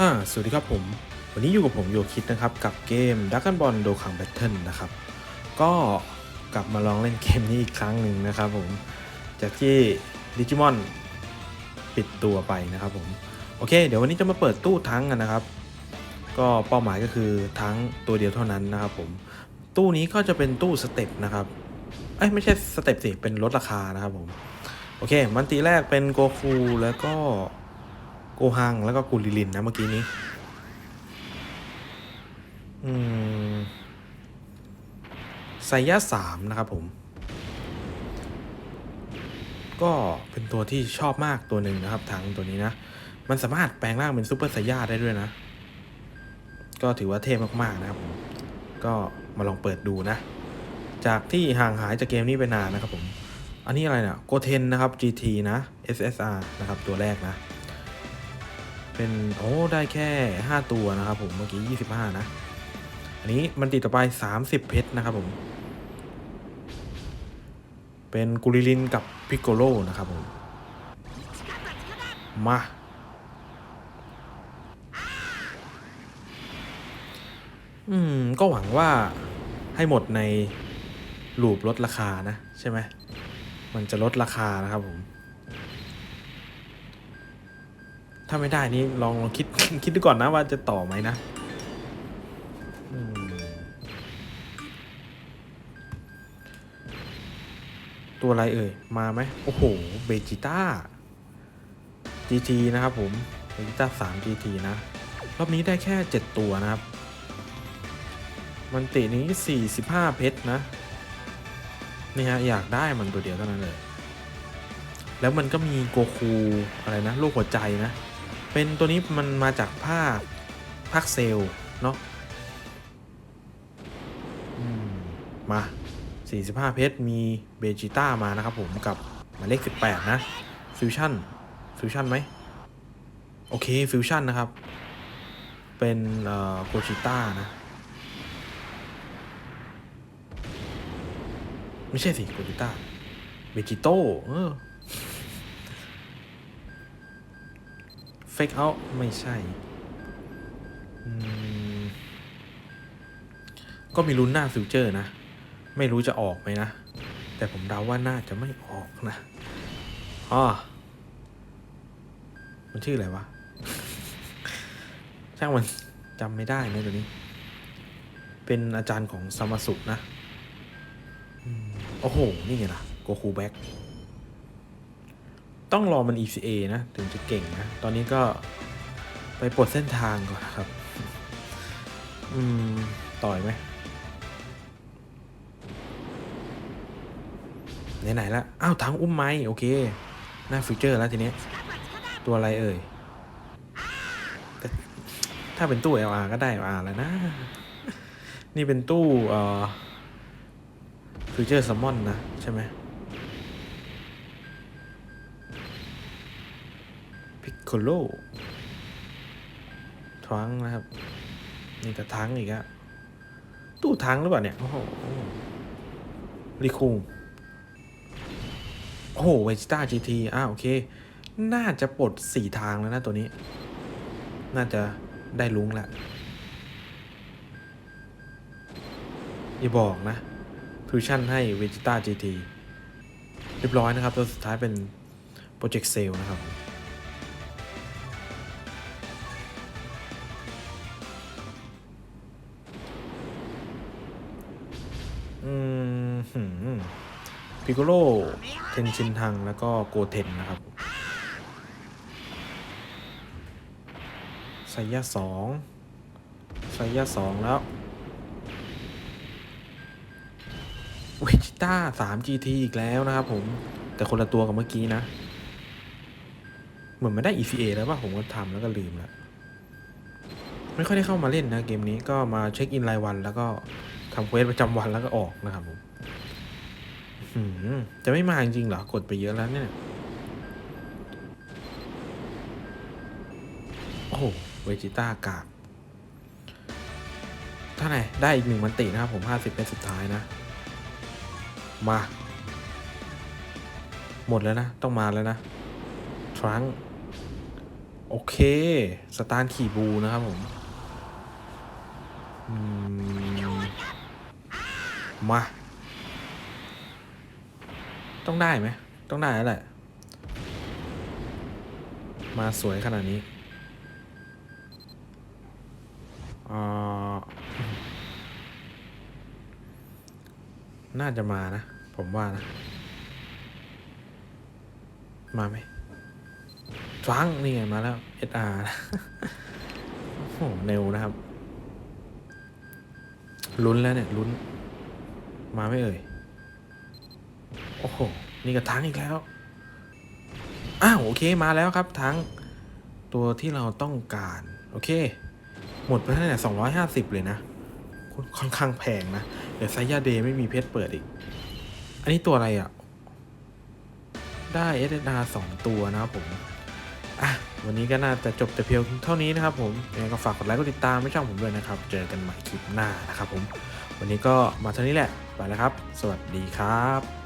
อ่าสวัสดีครับผม วันนี้อยู่กับผมโยคิดนะครับ กับเกม d r a g o n Ball Dokkan Battle นะครับ ก็กลับมาลองเล่นเกมนี้อีกครั้งหนึ่งนะครับผม จากที่ดิจิมอนปิดตัวไปนะครับผม โอเค เดี๋ยววันนี้จะมาเปิดตู้ทั้งกันนะครับ ก็เป้าหมายก็คือทั้งตัวเดียวเท่านั้นนะครับผม ตู้นี้ก็จะเป็นตู้สเต็ปนะครับ เอ้ยไม่ใช่สเต็ปสิ เป็นลดราคานะครับผม โอเค มันตีแรกเป็นโกคูแล้วก็ ฮังแล้วก็กูริลินนะเมื่อกี้นี้ อืมไซยะสามนะครับผม ก็เป็นตัวที่ชอบมากตัวหนึ่งนะครับทางตัวนี้นะ มันสามารถแปลงร่างเป็นซูเปอร์ไซยาได้ด้วยนะ ก็ถือว่าเท่มากๆนะครับผม ก็มาลองเปิดดูนะ จากที่ห่างหายจากเกมนี้ไปนานนะครับผม อันนี้อะไรเนี่ยโกเทนนะครับ GT นะ SSR นะครับตัวแรกนะ เป็นโอ้ได้แค่ 5 ตัวนะครับผมเมื่อกี้ 25 นะ อันนี้มันติดต่อไป 30 เพชรนะครับผม เป็นกุริลินกับพิกโกโลนะครับผม มาอืม ก็หวังว่าให้หมดในลูปลดราคานะ ใช่ไหม มันจะลดราคานะครับผม ถ้าไม่ได้นี่ลองลองคิดคิดดูก่อนนะว่าจะต่อไหมนะตัวอะไรเอ่ย มาไหมโอ้โห เบจิต้า GT นะครับผม เบจิต้า3 GT นะ รอบนี้ได้แค่ 7 ตัวนะครับ มันตินี้ 45 เพชรนะ นี่ฮะ อยากได้มันตัวเดียวเท่านั้นเลย แล้วมันก็มีโกคูอะไรนะ ลูกหัวใจนะ เป็นตัวนี้มันมาจากภาคภาคเซลเนาะมา 45 เพชร มีเบจิต้ามานะครับผมกับหมายเลข 18 นะ ฟิวชั่น ฟิวชั่นไหม โอเค ฟิวชั่นนะครับ เป็นเอ่อโกจิต้านะ ไม่ใช่สิ โกจิต้า เบจิโต้เออ เฟกเอาไม่ใช่ก็มีลุ้นหน้าฟิวเจอร์นะ ไม่รู้จะออกไหมนะ แต่ผมเดาว่าน่าจะไม่ออกนะอ๋อมันชื่ออะไรวะ ช่างมันจำไม่ได้นะตัวนี้ เป็นอาจารย์ของซามสุนะ โอ้โห นี่ไงล่ะ โกคูแบ็ก ต้องรอมัน ECA นะ ถึงจะเก่งนะ ตอนนี้ก็ไปปลดเส้นทางก่อนครับ อืม ต่อยไหมไหนๆแล้วอ้าวทางอุ้มไม้โอเค หน้าฟิวเจอร์แล้วทีนี้ ตัวอะไรเอ่ยแต่ถ้าเป็นตู้ LR ก็ได้ LR แล้วนะ นี่เป็นตู้เอ่อฟิวเจอร์ซัมมอนนะ ใช่ไหม พิกโคโลทังนะครับ นี่ก็ทังอีกอะตู้ทังหรือเปล่าเนี่ย โอ้โหลิคุงโอ้โหเวจิต้าจีทีอ่าโอเค น่าจะปลดสี่ทางแล้วนะตัวนี้ น่าจะได้ลุงละอย่าบอกนะฟิวชั่นให้เวจิต้าจีทีเรียบร้อยนะครับ ตัวสุดท้ายเป็นโปรเจกต์เซลนะครับ พิโกโลเทนชินทัง แล้วก็โกเทนนะครับไซยะสองไซยะสองแล้วเวจิต้าสาม GT อีกแล้วนะครับผม แต่คนละตัวกับเมื่อกี้นะ เหมือนไม่ได้ ECA แล้วป่ะ ผมก็ทำแล้วก็ลืมแล้วไม่ค่อยได้เข้ามาเล่นนะเกมนี้ก็มาเช็คอินรายวันแล้วก็ทำเควสประจำวันแล้วก็ออกนะครับผม จะไม่มาจริงๆเหรอ กดไปเยอะแล้วเนี่ย โอ้โห เวจิต้ากากถ้าไหนได้อีกหนึ่งมันตินะครับผมห้าสิบเป็นสุดท้ายนะ มา หมดแล้วนะ ต้องมาแล้วนะ ทรัง โอเค สตาร์ขี่บูนะครับผมมา ต้องได้ไหม ต้องได้แล้วแหละ มาสวยขนาดนี้อ่าน่าจะมานะ ผมว่านะ มาไหมฟังนี่ไงมาแล้ว SR นะโอ้โหเร็วนะครับ ลุ้นแล้วเนี่ย ลุ้น มาไม่เอ่ย โอ้โห นี่ก็ทั้งอีกแล้ว อ้าว โอเคมาแล้วครับทั้งตัวที่เราต้องการ โอเค หมดไปเท่าไหร่สองร้อยห้าสิบเลยนะ ค่อนข้างแพงนะ เดี๋ยวไซยาเดย์ไม่มีเพชรเปิดอีก อันนี้ตัวอะไรอะ ได้ SSR สองตัวนะครับผม อะ วันนี้ก็น่าจะจบแต่เพียงเท่านี้นะครับผมยังไงก็ฝากกดไลค์กดติดตามไม่ช่องผมด้วยนะครับ เจอกันใหม่คลิปหน้านะครับผม วันนี้ก็มาเท่านี้แหละ ไปแล้วครับ สวัสดีครับ